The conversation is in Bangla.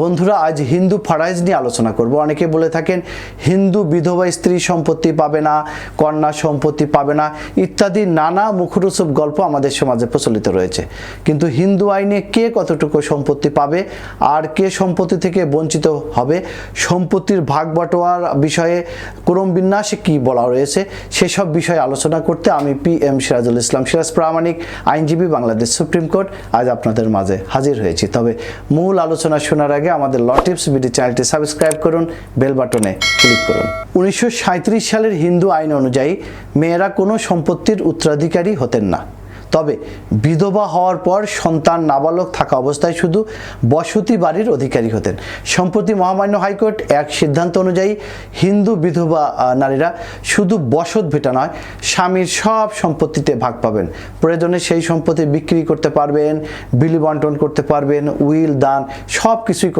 বন্ধুরা, আজ হিন্দু ফারাইজ নিয়ে আলোচনা করব। অনেকে বলে থাকেন, হিন্দু বিধবা স্ত্রী সম্পত্তি পাবে না, কন্যা সম্পত্তি পাবে না, ইত্যাদি নানা মুখরোচক গল্প আমাদের সমাজে প্রচলিত রয়েছে। কিন্তু হিন্দু আইনে কে কতটুকু সম্পত্তি পাবে, আর কে সম্পত্তি থেকে বঞ্চিত হবে, সম্পত্তির ভাগ বটোয়ার বিষয়ে ক্রম বিন্যাসে কি বলা রয়েছে সেসব বিষয়ে আলোচনা করতে আমি পি এম সিরাজুল ইসলাম সিরাজ প্রামাণিক, আইনজীবী বাংলাদেশ সুপ্রিম কোর্ট আজ আপনাদের মাঝে হাজির হয়েছি। তবে মূল আলোচনা শোনার আগে আমাদের ল টিপস বিডি চ্যানেলটি সাবস্ক্রাইব করুন, বেল বাটনে ক্লিক করুন। উনিশশো সালের হিন্দু আইন অনুযায়ী মেয়েরা কোনো সম্পত্তির উত্তরাধিকারী হতেন না। তবে বিধবা হওয়ার পর সন্তান নাবালক থাকা অবস্থায় শুধু বসতি বাড়ির অধিকারী হতেন। সম্প্রতি মহামান্য হাইকোর্ট এক সিদ্ধান্ত অনুযায়ী হিন্দু বিধবা নারীরা শুধু বসত ভেটা নয়, স্বামীর সব সম্পত্তিতে ভাগ পাবেন। প্রয়োজনে সেই সম্পত্তি বিক্রি করতে পারবেন, বিলি বন্টন করতে পারবেন, উইল, দান সব কিছুই